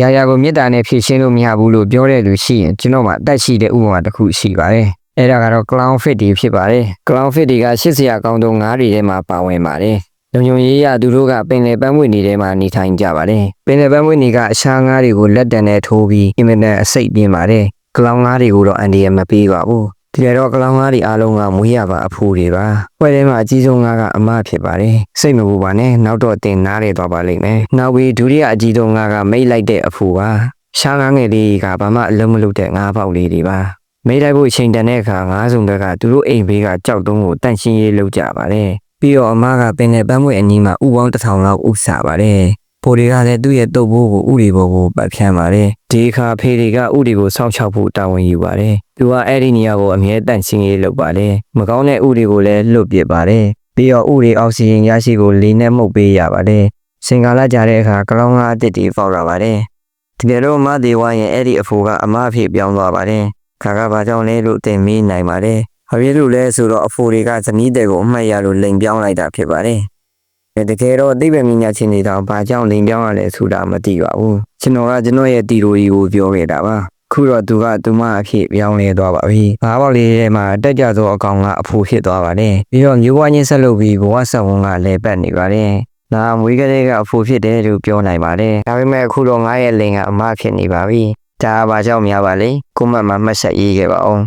ရာရာကိုမေတ္တာနဲ့ဖြည့်ရှင်းလို့မရဘူးလို့ပြောတဲ့လူရှိရင်ကျွန်တော်မှအသက်ရှိတဲ့ဥပမာတစ်ခုရှိပါတယ်အဲ့ဒါကတော့ clown fit တွေဖြစ်ပါတယ် clown fit တွေကရှစ်စရာကောင်းသောငါးတွေထဲမှာပါဝင်ပါတယ်လုံုံရေးရသူတို့ကပင်လယ်ပန်းမွေနေထဲမှာနေထိုင်ကြပါတယ်ပင်လယ်ပန်းမွေနေကအရှားငါးတွေကိုလက်တံနဲ့ထိုးပြီးအင်မတန်အစိတ်ပြင်းပါတယ်ကလောင်ငါးတွေကိုတော့အန်ဒီရမပေးပါဘူး ဒီလေတော့ကလောင်ငါးတွေအားလုံးကမွေးရပါအဖိုးတွေပါ။ပွဲထဲမှာအကြီးဆုံးငါးကအမဖြစ်ပါတယ်။စိတ်မပူပါနဲ့နောက်တော့တင်နားရသွားပါလိမ့်မယ်။နောက်ပြီးဒုတိယအကြီးဆုံးငါးကမိတ်လိုက်တဲ့အဖိုးပါ။ရှားငါးငယ်လေးကဘာမှအလုံးမလုပ်တဲ့ငါးပေါက်လေးတွေပါ။မိတ်လိုက်ဖို့ချိန်တန်တဲ့အခါငါးစုံဘက်ကသူတို့အိမ်ဘေးကကြောက်တုံးကိုတန့်ရှင်းရေးလုပ်ကြပါတယ်။ပြီးတော့အမကပင်နဲ့ပန်းမွေအနီးမှာဥပေါင်းတစ်ထောင်လောက်ဥစားပါတယ်။ ဖိုတွေကလည်းသူ့ရဲ့တုပ်ဘိုးကိုဥတွေဘောကိုပတ်ဖြန်းပါတယ်ဒီအခါဖေတွေကဥတွေကိုစောင့်ရှောက်ဖို့တာဝန်ယူပါတယ်သူကအဲ့ဒီနေရာကိုအမြဲတန့်ရှင်းရေးလုပ်ပါတယ်မကောင်းတဲ့ဥတွေကိုလည်းလွတ်ပစ်ပါတယ်ပြီးတော့ဥတွေအောက်ဆီဂျင်ရရှိကိုလေနဲ့မှုတ်ပေးရပါတယ်စင်ကာလာကြတဲ့အခါကလောင်းငါအစ်စ်တွေပေါက်လာပါတယ်ဒီလိုတော့မသေးဝါရင်အဲ့ဒီအဖိုးကအမအဖြစ်ပြောင်းသွားပါတယ်ခါကဘာကြောင့်လဲလို့တင်မေးနိုင်ပါတယ်ဘာဖြစ်လို့လဲဆိုတော့အဖိုးတွေကဇနီးတဲ့ကိုအမှတ်ရလို့လိန်ပြောင်းလိုက်တာဖြစ်ပါတယ် တကယ်တော့အသိပညာချင်းတွေတောင်ဘာကြောင့်လိန်ပြောင်းရလဲဆိုတာမသိပါဘူးကျွန်တော်ကကျွန်တော်ရဲ့တီရိုကြီးကိုပြောခဲ့တာပါခုတော့သူကသူမအဖြစ်ပြောင်းလဲသွားပါပြီဘာပေါက်လေးထဲမှာတက်ကြသောအကောင်ကအဖိုးဖြစ်သွားပါတယ်ပြီးတော့မျိုးဝါးချင်းဆက်လုပ်ပြီးဘဝဆက်ဝန်ကလည်းပတ်နေပါတယ်နာမွေးကလေးကအဖိုးဖြစ်တယ်လို့ပြောနိုင်ပါတယ်ဒါပေမဲ့အခုတော့ငါရဲ့လိန်ကအမဖြစ်နေပါပြီဒါကဘာကြောင့်များပါလဲကိုမတ်မမှတ်ဆက်ရေးခဲ့ပါအောင်